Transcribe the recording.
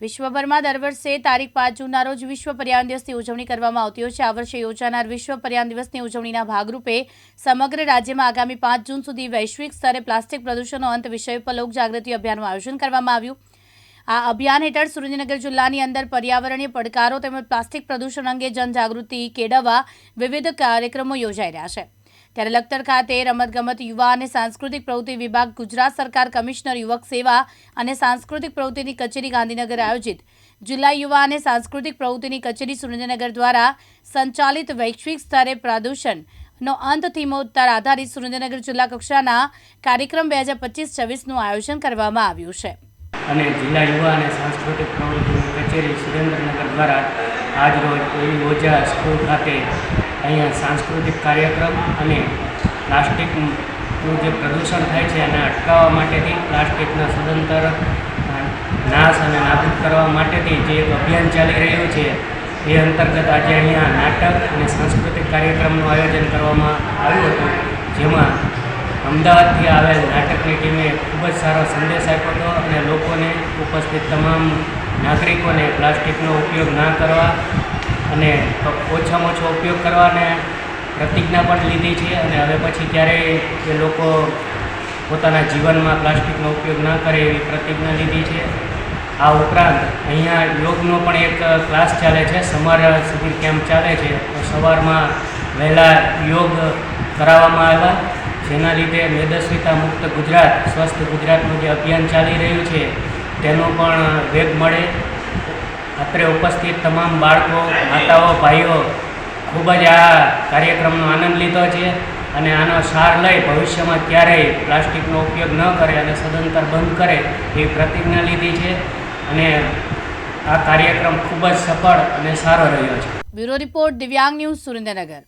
વિશ્વભરમાં દર વર્ષે તારીખ પાંચ જૂનના રોજ વિશ્વ પર્યાવરણ દિવસની ઉજવણી કરવામાં આવતી હોય છે. આ વર્ષે યોજાનાર વિશ્વ પર્યાવરણ દિવસની ઉજવણીના ભાગરૂપે સમગ્ર રાજ્યમાં આગામી પાંચ જૂન સુધી વૈશ્વિક સ્તરે પ્લાસ્ટિક પ્રદૂષણનો અંત વિષય પર લોકજાગૃતિ અભિયાનનું આયોજન કરવામાં આવ્યું. આ અભિયાન હેઠળ સુરેન્દ્રનગર જિલ્લાની અંદર પર્યાવરણીય પડકારો તેમજ પ્લાસ્ટિક પ્રદૂષણ અંગે જનજાગૃતિ કેળવવા વિવિધ કાર્યક્રમો યોજાઈ રહ્યા છે. ત્યારે લખતર ખાતે રમતગમત યુવા અને સાંસ્કૃતિક પ્રવૃત્તિ વિભાગ ગુજરાત સરકાર કમિશનર યુવક સેવા અને સાંસ્કૃતિક પ્રવૃત્તિની કચેરી ગાંધીનગર આયોજિત. જિલ્લા યુવા અને સાંસ્કૃતિક પ્રવૃત્તિની કચેરી સુરેન્દ્રનગર દ્વારા સંચાલિત વૈશ્વિક સ્તરે પ્રદૂષણનો અંત થીમો ઉત્તર આધારિત સુરેન્દ્રનગર જિલ્લા કક્ષાના કાર્યક્રમ બે હજાર પચીસ છવ્વીસનું આયોજન કરવામાં આવ્યું છે. અને જિલ્લા યુવા અને સાંસ્કૃતિક પ્રવૃત્તિની કચેરી સુરેન્દ્રનગર દ્વારા આજરોજ એવી ઓજા સ્કૂલ ખાતે અહીંયા સાંસ્કૃતિક કાર્યક્રમ અને પ્લાસ્ટિકનું જે પ્રદૂષણ થાય છે એને અટકાવવા માટેથી પ્લાસ્ટિકના સદંતર નાશ અને નાબૂદ કરવા માટેથી જે એક અભિયાન ચાલી રહ્યું છે, એ અંતર્ગત આજે અહીંયા નાટક અને સાંસ્કૃતિક કાર્યક્રમનું આયોજન કરવામાં આવ્યું હતું, જેમાં અમદાવાદથી આવેલ નાટકની ટીમે ખૂબ જ સારો સંદેશ આપ્યો હતો અને લોકોને ઉપસ્થિત તમામ નાગરિકોને પ્લાસ્ટિકનો ઉપયોગ ના કરવા અને ઓછામાં ઓછો ઉપયોગ કરવાને પ્રતિજ્ઞા પણ લીધી છે અને હવે પછી ક્યારેય એ લોકો પોતાના જીવનમાં પ્લાસ્ટિકનો ઉપયોગ ન કરે એવી પ્રતિજ્ઞા લીધી છે. આ ઉપરાંત અહીંયા યોગનો પણ એક ક્લાસ ચાલે છે, સમર શિબિર કેમ્પ ચાલે છે. તો સવારમાં વહેલા યોગ કરાવવામાં આવ્યા. જેના લીધે મેદસ્વીતા મુક્ત ગુજરાત, સ્વસ્થ ગુજરાતનું જે અભિયાન ચાલી રહ્યું છે, તેનો પણ વેગ મળે. અત્રે ઉપસ્થિત તમામ બાળકો, માતાઓ, ભાઈઓ ખૂબ જ આ કાર્યક્રમનો આનંદ લીધો છે અને આનો સાર લઈ ભવિષ્યમાં ક્યારેય પ્લાસ્ટિકનો ઉપયોગ ન કરે અને સદંતર બંધ કરે એવી પ્રતિજ્ઞા લીધી છે અને આ કાર્યક્રમ ખૂબ જ સફળ અને સારો રહ્યો છે. Bureau report Divyang news Surendranagar.